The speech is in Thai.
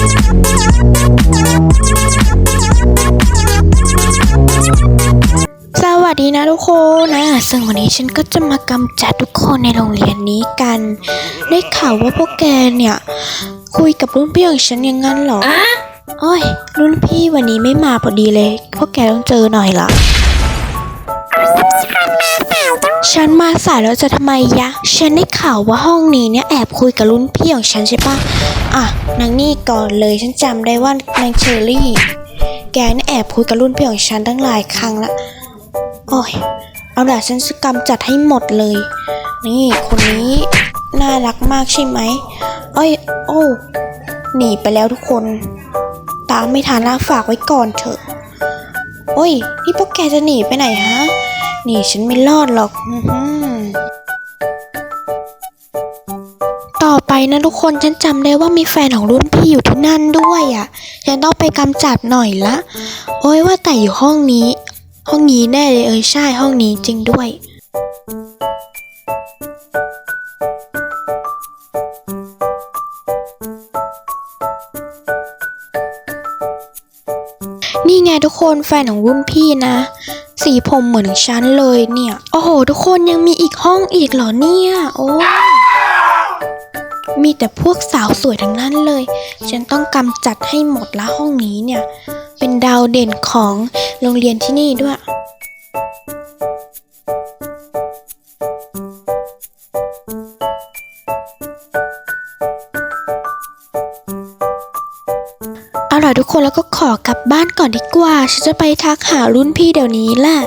สวัสดีนะทุกคนนะ ซึ่งวันนี้ฉันก็จะมากำจัดทุกคนในโรงเรียนนี้กัน ได้ข่าวว่าพวกแกเนี่ย คุยกับรุ่นพี่ของฉันอย่างนั้นเหรอโอ้ย รุ่นพี่วันนี้ไม่มาพอดีเลย พวกแกต้องเจอหน่อยละฉันมาสายแล้วจะทำไมยะ ฉันได้ข่าวว่าห้องนี้เนี่ยแอบคุยกับรุ่นพี่ของฉันใช่ปะ อะนางนี่ก่อนเลยฉันจำได้ว่านางเชอรี่ แกนี่แอบคุยกับรุ่นพี่ของฉันตั้งหลายครั้งละโอ้ยเอาล่ะฉันจะกำจัดให้หมดเลย นี่คนนี้น่ารักมากใช่ไหมเอ้ยโอ้หนีไปแล้วทุกคน ตามไม่ทันละฝากไว้ก่อนเถอะ โอ้ย นี่พวกแกจะหนีไปไหนฮะหนีฉันไม่รอดหรอกอื นะทุกคนฉันจำได้ว่ามีแฟนของรุ่นพี่อยู่ที่นั่นด้วยอะฉันต้องไปกำจัดหน่อยละ โอ้ยว่าแต่อยู่ห้องนี้ ห้องนี้แน่เลยเออใช่ห้องนี้จริงด้วยนี่ไงทุกคนแฟนของรุ่นพี่นะ สีผมเหมือนของฉันเลยเนี่ย โอ้โห ทุกคนยังมีอีกห้องอีกเหรอเนี่ย โอ้ มีแต่พวกสาวสวยทั้งนั้นเลย ฉันต้องกำจัดให้หมดละห้องนี้เนี่ย เป็นดาวเด่นของโรงเรียนที่นี่ด้วยเอาล่ะทุกคนแล้วก็ขอกลับบ้านก่อนดีกว่า ฉันจะไปทักหารุ่นพี่เดี๋ยวนี้แหละ